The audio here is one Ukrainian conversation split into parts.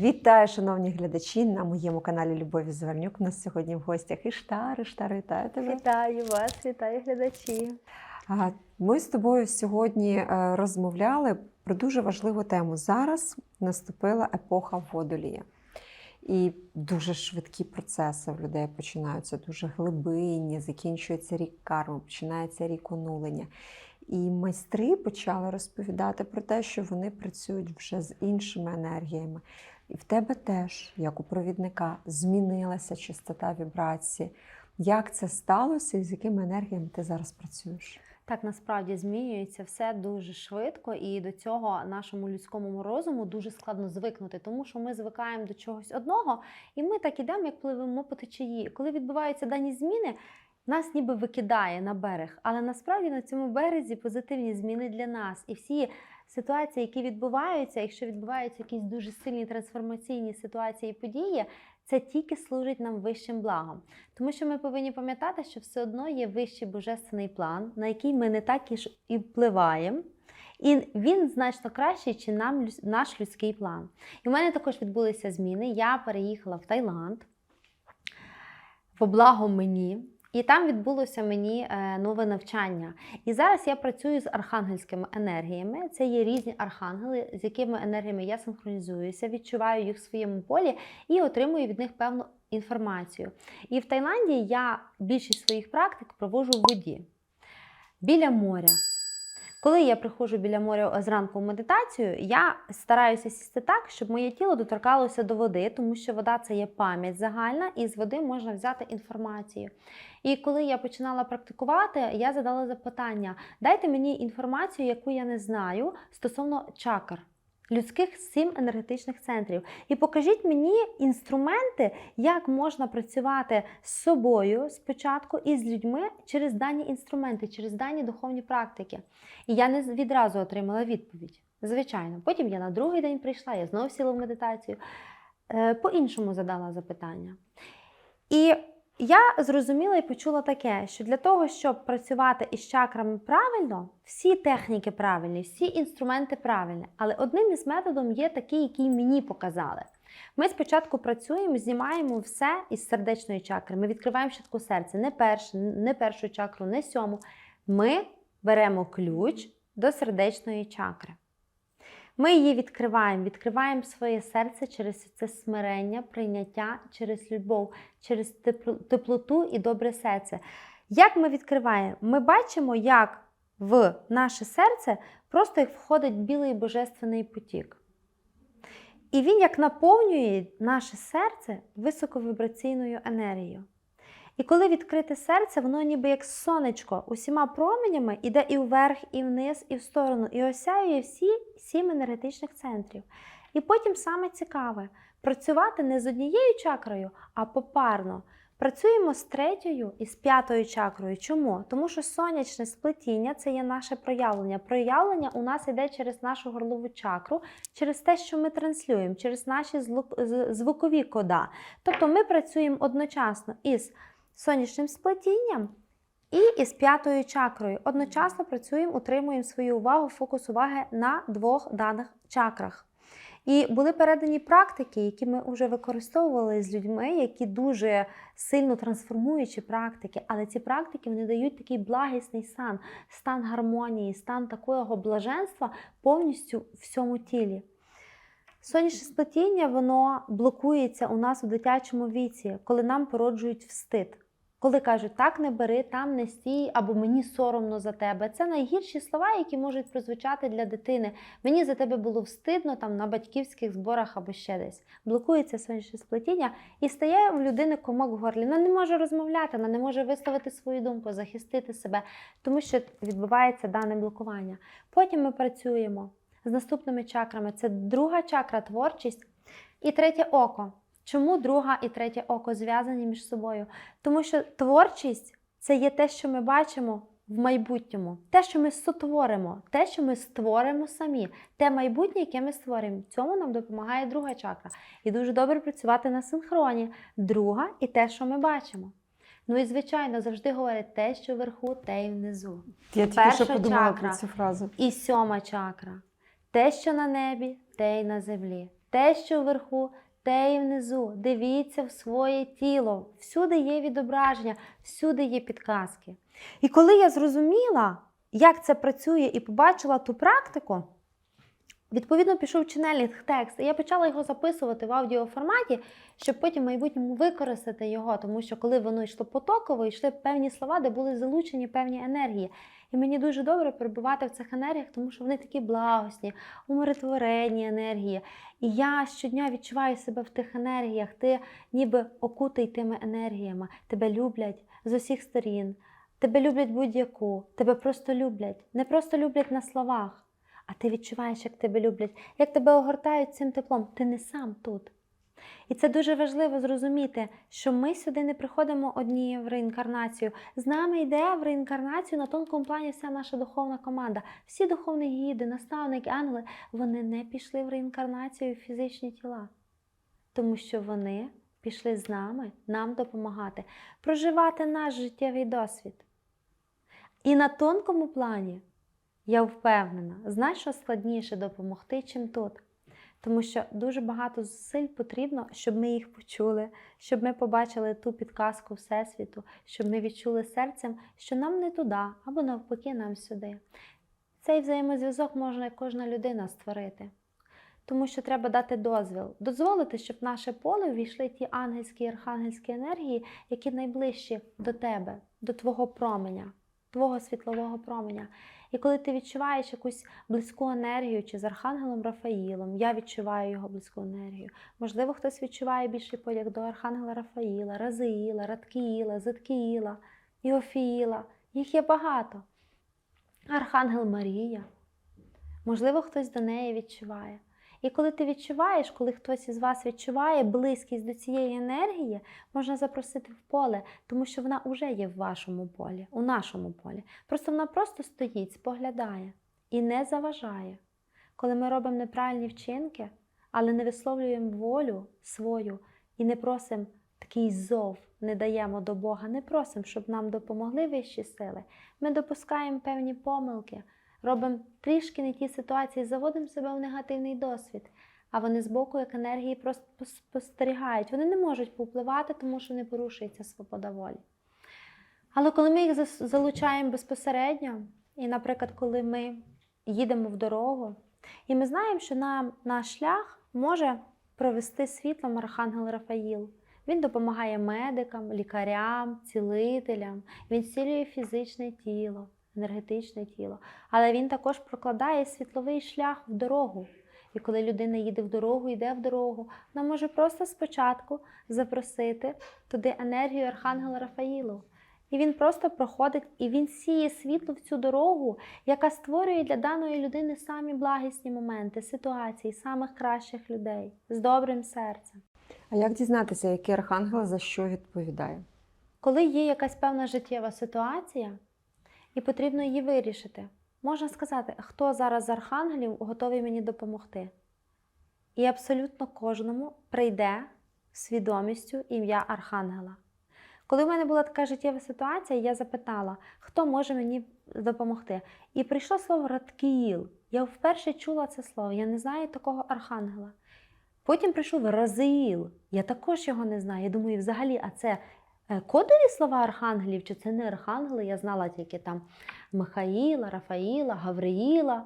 Вітаю, шановні глядачі, на моєму каналі Любові Звернюк. У нас сьогодні в гостях Іштар. Іштар, вітаю тебе. Вітаю вас, вітаю глядачі. Ми з тобою сьогодні е, розмовляли про дуже важливу тему. Зараз наступила епоха водолія. І дуже швидкі процеси в людей починаються, дуже глибинні, закінчується рік карми, починається рік онулення. І майстри почали розповідати про те, що вони працюють вже з іншими енергіями. І в тебе теж, як у провідника, змінилася частота вібрації. Як це сталося і з якими енергіями ти зараз працюєш? Так насправді змінюється все дуже швидко, і до цього нашому людському розуму дуже складно звикнути, тому що ми звикаємо до чогось одного, і ми так ідемо, як пливемо по течії. Коли відбуваються дані зміни, нас ніби викидає на берег, але насправді на цьому березі позитивні зміни для нас. І всі ситуації, які відбуваються, якщо відбуваються якісь дуже сильні трансформаційні ситуації і події, це тільки служить нам вищим благом. Тому що ми повинні пам'ятати, що все одно є вищий божественний план, на який ми не так і ж і впливаємо. І він значно кращий, чи нам наш людський план. І в мене також відбулися зміни. Я переїхала в Таїланд во благо мені. І там відбулося мені е, нове навчання. І зараз я працюю з архангельськими енергіями. Це є різні архангели, з якими енергіями я синхронізуюся, відчуваю їх в своєму полі і отримую від них певну інформацію. І в Таїланді я більшість своїх практик провожу в воді біля моря. Коли я приходжу біля моря зранку в медитацію, я стараюся сісти так, щоб моє тіло доторкалося до води, тому що вода це є пам'ять загальна, і з води можна взяти інформацію. І коли я починала практикувати, я задала запитання: дайте мені інформацію, яку я не знаю стосовно чакр. Людських сім енергетичних центрів. І покажіть мені інструменти, як можна працювати з собою спочатку і з людьми через дані інструменти, через дані духовні практики. І я не відразу отримала відповідь. Звичайно. Потім я на другий день прийшла, я знову сіла в медитацію, е, по-іншому задала запитання. І я зрозуміла і почула таке, що для того, щоб працювати із чакрами правильно, всі техніки правильні, всі інструменти правильні. Але одним із методів є такий, який мені показали. Ми спочатку працюємо, знімаємо все із сердечної чакри. Ми відкриваємо щитку серця, не першу, не першу чакру, не сьому. Ми беремо ключ до сердечної чакри. Ми її відкриваємо, відкриваємо своє серце через це смирення, прийняття, через любов, через теплоту і добре серце. Як ми відкриваємо? Ми бачимо, як в наше серце просто входить білий божественний потік. І він як наповнює наше серце високовібраційною енергією. І коли відкрите серце, воно ніби як сонечко усіма променями іде і вверх, і вниз, і в сторону, і осяює всі сім енергетичних центрів. І потім саме цікаве працювати не з однією чакрою, а попарно. Працюємо з третьою і з п'ятою чакрою. Чому? Тому що сонячне сплетіння це є наше проявлення. Проявлення у нас йде через нашу горлову чакру, через те, що ми транслюємо, через наші звукові кода. Тобто ми працюємо одночасно із сонячним сплетінням і із п'ятою чакрою. Одночасно працюємо, утримуємо свою увагу, фокус уваги на двох даних чакрах. І були передані практики, які ми вже використовували з людьми, які дуже сильно трансформуючі практики, але ці практики вони дають такий благісний стан, стан гармонії, стан такого блаженства повністю в всьому тілі. Сонячне сплетіння воно блокується у нас у дитячому віці, коли нам породжують встид. Коли кажуть, так не бери, там не стій, або мені соромно за тебе. Це найгірші слова, які можуть прозвучати для дитини. Мені за тебе було встидно там на батьківських зборах або ще десь. Блокується сонячне сплетіння і стає в людини комок в горлі. Вона не може розмовляти, вона не може висловити свою думку, захистити себе, тому що відбувається дане блокування. Потім ми працюємо з наступними чакрами. Це друга чакра творчість і третє око. Чому друга і третє око зв'язані між собою? Тому що творчість це є те, що ми бачимо в майбутньому, те, що ми сотворимо, те, що ми створимо самі, те майбутнє, яке ми створимо. Цьому нам допомагає друга чакра. І дуже добре працювати на синхроні. Друга і те, що ми бачимо. Ну і звичайно, завжди говорять те, що вверху, те і внизу. Я тільки Перша що подумала чакра. про цю фразу. І сьома чакра. Те, що на небі, те й на землі. Те, що вверху, те і внизу. Дивіться в своє тіло. Всюди є відображення, всюди є підказки. І коли я зрозуміла, як це працює, і побачила ту практику, відповідно пішов ченелінг текст. І я почала його записувати в аудіоформаті, щоб потім в майбутньому використати його, тому що коли воно йшло потоково, йшли певні слова, де були залучені певні енергії. І мені дуже добре перебувати в цих енергіях, тому що вони такі благосні, умиротворенні енергії. І я щодня відчуваю себе в тих енергіях, ти ніби окутий тими енергіями, тебе люблять з усіх сторін, тебе люблять будь-яку, тебе просто люблять, не просто люблять на словах, а ти відчуваєш, як тебе люблять, як тебе огортають цим теплом. Ти не сам тут. І це дуже важливо зрозуміти, що ми сюди не приходимо одні в реінкарнацію. З нами йде в реінкарнацію на тонкому плані вся наша духовна команда. Всі духовні гіди, наставники, ангели, вони не пішли в реінкарнацію в фізичні тіла, тому що вони пішли з нами нам допомагати, проживати наш життєвий досвід. І на тонкому плані, я впевнена, знаєш, що складніше допомогти, чим тут. Тому що дуже багато зусиль потрібно, щоб ми їх почули, щоб ми побачили ту підказку Всесвіту, щоб ми відчули серцем, що нам не туди, або навпаки, нам сюди. Цей взаємозв'язок може кожна людина створити. Тому що треба дати дозвіл, дозволити, щоб в наше поле ввійшли ті ангельські і архангельські енергії, які найближчі до тебе, до твого променя, твого світлового променя. І коли ти відчуваєш якусь близьку енергію, чи з Архангелом Рафаїлом, я відчуваю його близьку енергію. Можливо, хтось відчуває більший подяк до Архангела Рафаїла, Разиїла, Радкіїла, Зиткіїла, Іофіїла. Їх є багато. Архангел Марія. Можливо, хтось до неї відчуває. І коли ти відчуваєш, коли хтось із вас відчуває близькість до цієї енергії, можна запросити в поле, тому що вона вже є в вашому полі, у нашому полі. Просто вона просто стоїть, споглядає і не заважає. Коли ми робимо неправильні вчинки, але не висловлюємо волю свою і не просимо такий зов, не даємо до Бога, не просимо, щоб нам допомогли вищі сили, ми допускаємо певні помилки робимо трішки не ті ситуації, заводимо себе в негативний досвід. А вони збоку, як енергії, просто спостерігають. Вони не можуть повпливати, тому що не порушується свобода волі. Але коли ми їх залучаємо безпосередньо, і, наприклад, коли ми їдемо в дорогу, і ми знаємо, що нам наш шлях може провести світлом Архангел Рафаїл. Він допомагає медикам, лікарям, цілителям, він зцілює фізичне тіло енергетичне тіло, але він також прокладає світловий шлях в дорогу. І коли людина їде в дорогу, йде в дорогу, вона може просто спочатку запросити туди енергію Архангела Рафаїлу. І він просто проходить і він сіє світло в цю дорогу, яка створює для даної людини самі благісні моменти, ситуації, самих кращих людей з добрим серцем. А як дізнатися, який архангел за що відповідає? Коли є якась певна життєва ситуація, і потрібно її вирішити. Можна сказати, хто зараз з архангелів готовий мені допомогти. І абсолютно кожному прийде свідомістю ім'я Архангела. Коли в мене була така життєва ситуація, я запитала, хто може мені допомогти. І прийшло слово Радкіїл. Я вперше чула це слово, я не знаю такого архангела. Потім прийшов Разиїл. Я також його не знаю. Я думаю, взагалі, а це кодові слова архангелів, чи це не архангели, я знала тільки там Михаїла, Рафаїла, Гавриїла.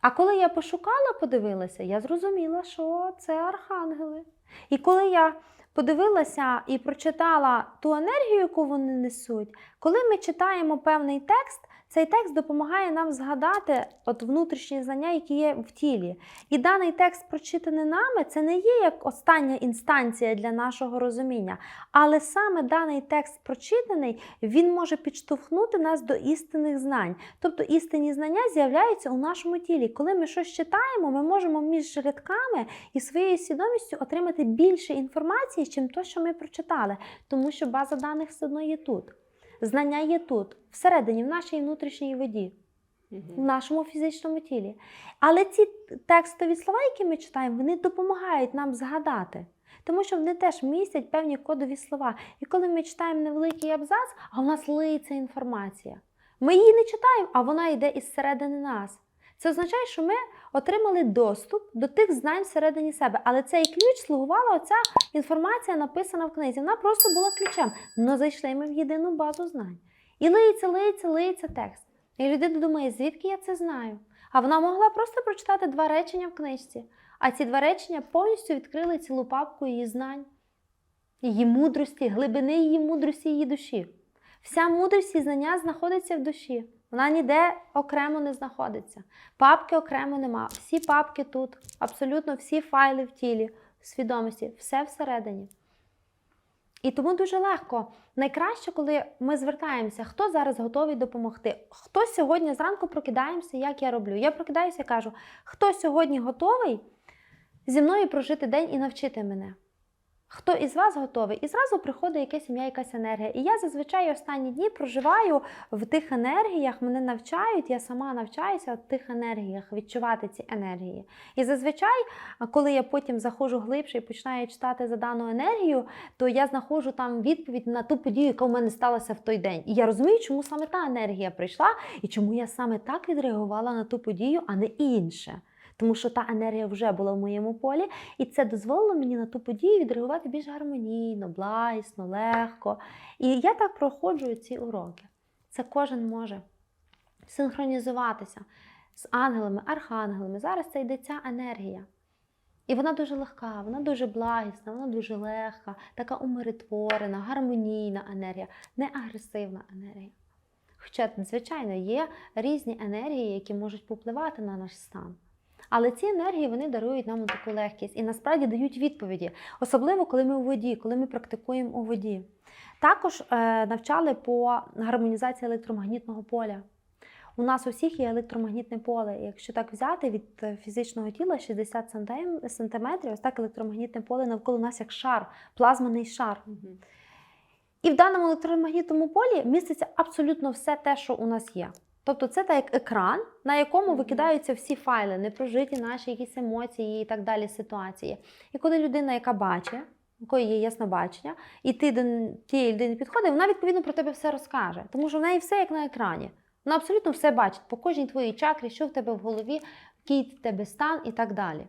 А коли я пошукала, подивилася, я зрозуміла, що це архангели. І коли я подивилася і прочитала ту енергію, яку вони несуть, коли ми читаємо певний текст, цей текст допомагає нам згадати от внутрішні знання, які є в тілі. І даний текст, прочитаний нами, це не є як остання інстанція для нашого розуміння. Але саме даний текст прочитаний, він може підштовхнути нас до істинних знань. Тобто істинні знання з'являються у нашому тілі. Коли ми щось читаємо, ми можемо між рядками і своєю свідомістю отримати більше інформації, чим то, що ми прочитали, тому що база даних все одно є тут. Знання є тут, всередині, в нашій внутрішній воді, в нашому фізичному тілі. Але ці текстові слова, які ми читаємо, вони допомагають нам згадати. Тому що вони теж містять певні кодові слова. І коли ми читаємо невеликий абзац, а в нас лиється інформація. Ми її не читаємо, а вона йде із середини нас. Це означає, що ми отримали доступ до тих знань всередині себе. Але цей ключ слугувала оця інформація, написана в книзі. Вона просто була ключем. Ну зайшли ми в єдину базу знань. І лиється, лиється, лиється текст. І людина думає, звідки я це знаю? А вона могла просто прочитати два речення в книжці. А ці два речення повністю відкрили цілу папку її знань, її мудрості, глибини її мудрості, її душі. Вся мудрість і знання знаходиться в душі. Вона ніде окремо не знаходиться. Папки окремо нема. Всі папки тут, абсолютно всі файли в тілі, в свідомості, все всередині. І тому дуже легко. Найкраще, коли ми звертаємося, хто зараз готовий допомогти. Хто сьогодні зранку прокидаємося, як я роблю. Я прокидаюся і кажу, хто сьогодні готовий зі мною прожити день і навчити мене. Хто із вас готовий? І зразу приходить якесь ім'я, якась енергія. І я зазвичай останні дні проживаю в тих енергіях, мене навчають, я сама навчаюся в тих енергіях, відчувати ці енергії. І зазвичай, коли я потім заходжу глибше і починаю читати за дану енергію, то я знаходжу там відповідь на ту подію, яка в мене сталася в той день. І я розумію, чому саме та енергія прийшла, і чому я саме так відреагувала на ту подію, а не інше. Тому що та енергія вже була в моєму полі, і це дозволило мені на ту подію відреагувати більш гармонійно, благісно, легко. І я так проходжу ці уроки. Це кожен може синхронізуватися з ангелами, архангелами. Зараз це йде ця енергія. І вона дуже легка, вона дуже благісна, вона дуже легка, така умиротворена, гармонійна енергія, не агресивна енергія. Хоча, звичайно, є різні енергії, які можуть попливати на наш стан. Але ці енергії вони дарують нам таку легкість і насправді дають відповіді, особливо коли ми у воді, коли ми практикуємо у воді. Також е, навчали по гармонізації електромагнітного поля. У нас у всіх є електромагнітне поле. Якщо так взяти від фізичного тіла 60 сантим- сантиметрів, ось так електромагнітне поле навколо нас як шар, плазманий шар. І в даному електромагнітному полі міститься абсолютно все те, що у нас є. Тобто це так як екран, на якому викидаються всі файли, непрожиті наші якісь емоції і так далі ситуації. І коли людина, яка бачить, у якої є ясне бачення, і ти до тієї людини підходиш, вона відповідно про тебе все розкаже. Тому що в неї все як на екрані. Вона абсолютно все бачить по кожній твоїй чакрі, що в тебе в голові, який в тебе стан і так далі.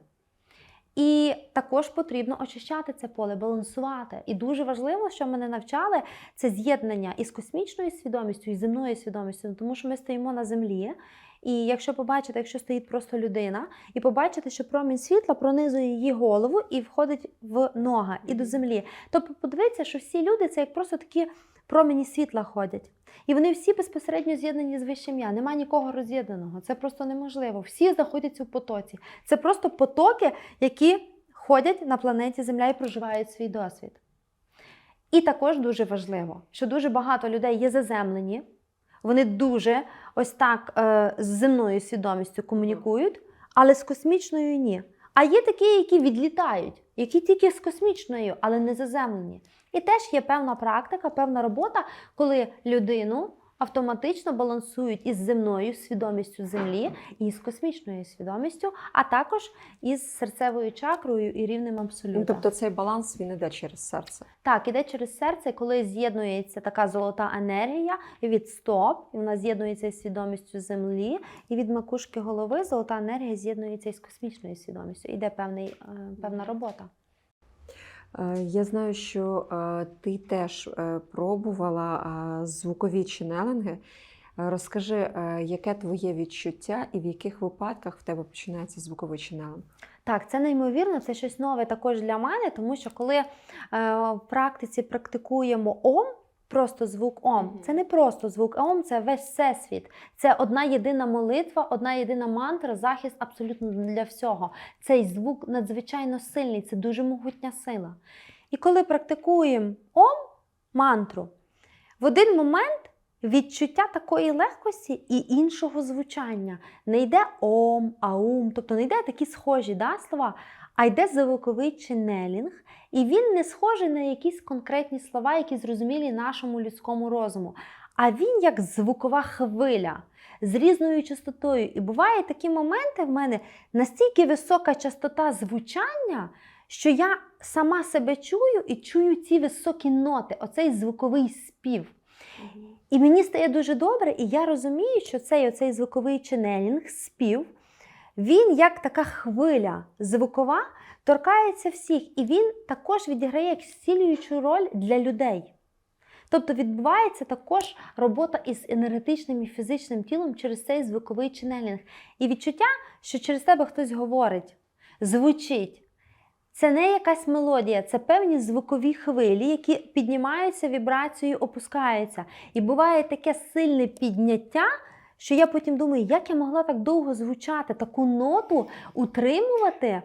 І також потрібно очищати це поле, балансувати. І дуже важливо, що мене навчали, це з'єднання із космічною свідомістю і земною свідомістю, тому що ми стоїмо на землі. І якщо побачите, якщо стоїть просто людина, і побачите, що промінь світла пронизує її голову і входить в нога і до землі. Тобто подивіться, що всі люди це як просто такі промені світла ходять. І вони всі безпосередньо з'єднані з вищим я. Нема нікого роз'єднаного. Це просто неможливо. Всі знаходяться в потоці. Це просто потоки, які ходять на планеті Земля і проживають свій досвід. І також дуже важливо, що дуже багато людей є заземлені, вони дуже ось так е, з земною свідомістю комунікують, але з космічною ні. А є такі, які відлітають, які тільки з космічною, але не заземлені. І теж є певна практика, певна робота, коли людину автоматично балансують із земною свідомістю землі, і з космічною свідомістю, а також із серцевою чакрою і рівнем. Ну, тобто цей баланс він іде через серце. Так, іде через серце, коли з'єднується така золота енергія від стоп, і вона з'єднується із свідомістю землі, і від макушки голови золота енергія з'єднується із космічною свідомістю. Іде певний, е, певна робота. Е, Я знаю, що е, ти теж е, пробувала звукові ченелинги. Розкажи, яке твоє відчуття і в яких випадках в тебе починається звуковий ченелинг? Так, це неймовірно, це щось нове також для мене, тому що коли в практиці практикуємо ом, просто звук ом, це не просто звук ом, це весь всесвіт. Це одна єдина молитва, одна єдина мантра, захист абсолютно для всього. Цей звук надзвичайно сильний, це дуже могутня сила. І коли практикуємо ом мантру, в один момент відчуття такої легкості і іншого звучання. Не йде ом, аум, тобто не йде такі схожі да, слова, а йде звуковий ченелінг, і він не схожий на якісь конкретні слова, які зрозумілі нашому людському розуму. А він як звукова хвиля з різною частотою. І бувають такі моменти в мене настільки висока частота звучання, що я сама себе чую і чую ці високі ноти, оцей звуковий спів. І мені стає дуже добре, і я розумію, що цей оцей звуковий ченелінг, спів, він як така хвиля звукова торкається всіх, і він також відіграє як роль для людей. Тобто відбувається також робота із енергетичним і фізичним тілом через цей звуковий ченелінг. І відчуття, що через тебе хтось говорить, звучить. Це не якась мелодія, це певні звукові хвилі, які піднімаються вібрацією, опускаються. І буває таке сильне підняття, що я потім думаю, як я могла так довго звучати, таку ноту утримувати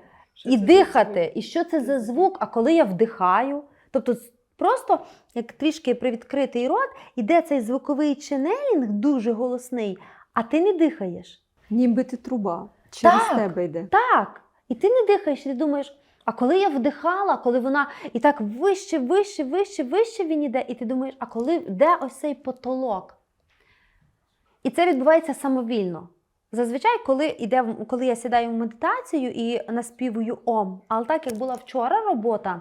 і дихати. І що це за звук? А коли я вдихаю, тобто просто як трішки привідкритий рот, іде цей звуковий ченелінг дуже голосний, а ти не дихаєш. Ніби ти труба. Через Так. тебе йде. Так. І ти не дихаєш, і ти думаєш, а коли я вдихала, коли вона і так вище, вище, вище, вище він іде, і ти думаєш, а коли де ось цей потолок? І це відбувається самовільно. Зазвичай, коли, іде, коли я сідаю в медитацію і наспівую ом, але так як була вчора робота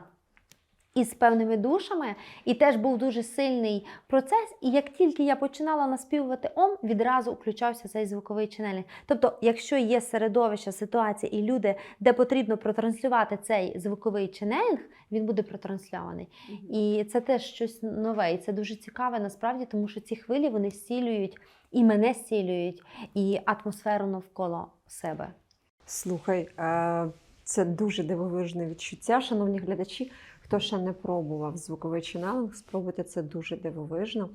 із певними душами, і теж був дуже сильний процес, і як тільки я починала наспівувати ом, відразу включався цей звуковий ченелінг. Тобто, якщо є середовище, ситуація і люди, де потрібно протранслювати цей звуковий ченелінг, він буде протрансльований. І це теж щось нове. І це дуже цікаве насправді, тому що ці хвилі вони зцілюють і мене зцілюють, і атмосферу навколо себе. Слухай, це дуже дивовижне відчуття, шановні глядачі. Хто ще не пробував звуковий ченелинг, спробуйте це дуже дивовижно.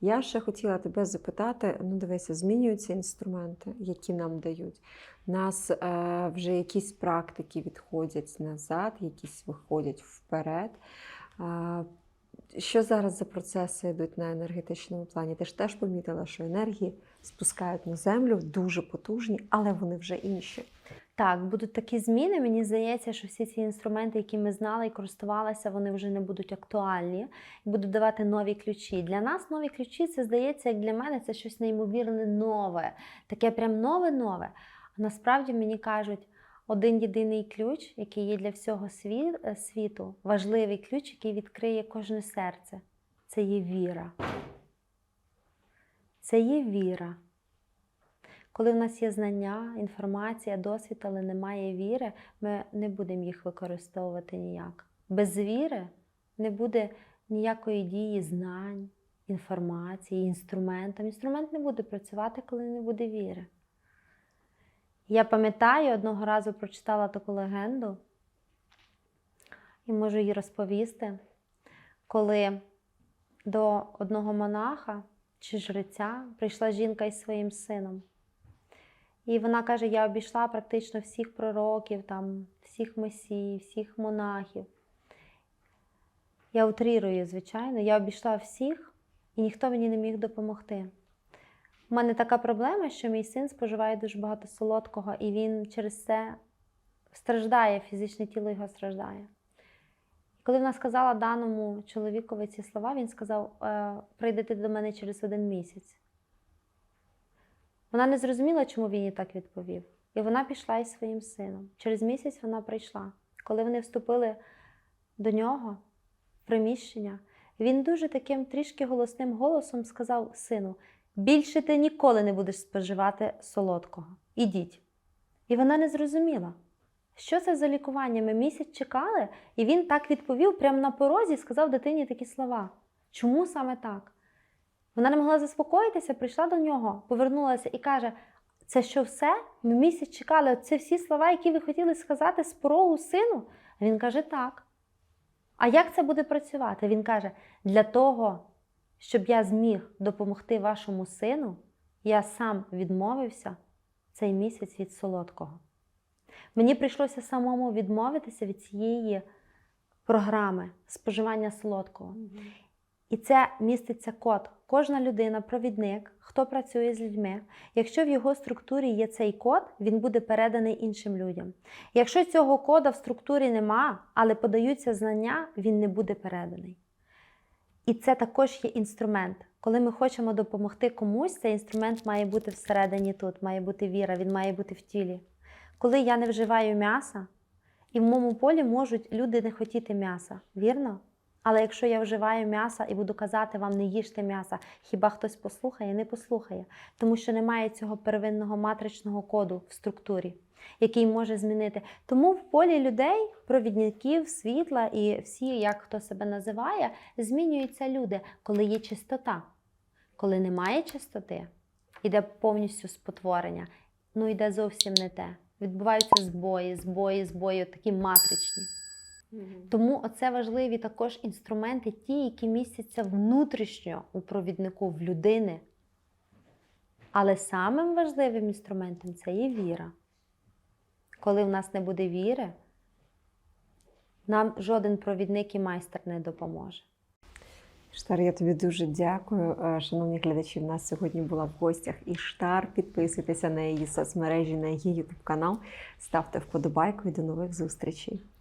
Я ще хотіла тебе запитати: ну дивися, змінюються інструменти, які нам дають. Нас е, вже якісь практики відходять назад, якісь виходять вперед. Е, що зараз за процеси йдуть на енергетичному плані? Ти ж теж помітила, що енергії спускають на землю дуже потужні, але вони вже інші. Так, будуть такі зміни. Мені здається, що всі ці інструменти, які ми знали і користувалися, вони вже не будуть актуальні і будуть давати нові ключі. Для нас нові ключі, це здається, як для мене, це щось неймовірне нове, таке прям нове-нове. А насправді мені кажуть, один єдиний ключ, який є для всього е, світу, важливий ключ, який відкриє кожне серце. Це є віра. Це є віра. Коли в нас є знання, інформація, досвід, але немає віри, ми не будемо їх використовувати ніяк. Без віри не буде ніякої дії знань, інформації, інструментом. Інструмент не буде працювати, коли не буде віри. Я пам'ятаю, одного разу прочитала таку легенду і можу її розповісти, коли до одного монаха чи жреця прийшла жінка із своїм сином. І вона каже: я обійшла практично всіх пророків, там, всіх месій, всіх монахів. Я утрірую, звичайно, я обійшла всіх, і ніхто мені не міг допомогти. У мене така проблема, що мій син споживає дуже багато солодкого, і він через це страждає, фізичне тіло його страждає. І коли вона сказала даному чоловікові ці слова, він сказав: «Е, прийдете до мене через один місяць. Вона не зрозуміла, чому він їй так відповів. І вона пішла із своїм сином. Через місяць вона прийшла. Коли вони вступили до нього в приміщення, він дуже таким трішки голосним голосом сказав сину: більше ти ніколи не будеш споживати солодкого. Ідіть. І вона не зрозуміла, що це за лікування. Ми місяць чекали, і він так відповів прямо на порозі, сказав дитині такі слова. Чому саме так? Вона не могла заспокоїтися, прийшла до нього, повернулася і каже: це що все? Ми місяць чекали. Це всі слова, які ви хотіли сказати з порогу сину? Він каже, так. А як це буде працювати? Він каже: для того, щоб я зміг допомогти вашому сину, я сам відмовився цей місяць від солодкого. Мені прийшлося самому відмовитися від цієї програми споживання солодкого. І це міститься код. Кожна людина, провідник, хто працює з людьми. Якщо в його структурі є цей код, він буде переданий іншим людям. Якщо цього кода в структурі нема, але подаються знання, він не буде переданий. І це також є інструмент. Коли ми хочемо допомогти комусь, цей інструмент має бути всередині тут, має бути віра, він має бути в тілі. Коли я не вживаю м'яса, і в моєму полі можуть люди не хотіти м'яса, вірно? Але якщо я вживаю м'яса і буду казати вам не їжте м'яса, хіба хтось послухає? Не послухає, тому що немає цього первинного матричного коду в структурі. який може змінити. Тому в полі людей, провідників, світла і всі, як хто себе називає, змінюються люди, коли є чистота. Коли немає чистоти, іде повністю спотворення, ну йде зовсім не те. Відбуваються збої, збої, збої, такі матричні. Тому оце важливі також інструменти, ті, які містяться внутрішньо у провіднику в людини. Але самим важливим інструментом це є віра. Коли в нас не буде віри, нам жоден провідник і майстер не допоможе. Штар, я тобі дуже дякую. Е, Шановні глядачі, в нас сьогодні була в гостях Іштар. Підписуйтеся на її соцмережі, на її ютуб канал. Ставте вподобайку і до нових зустрічей.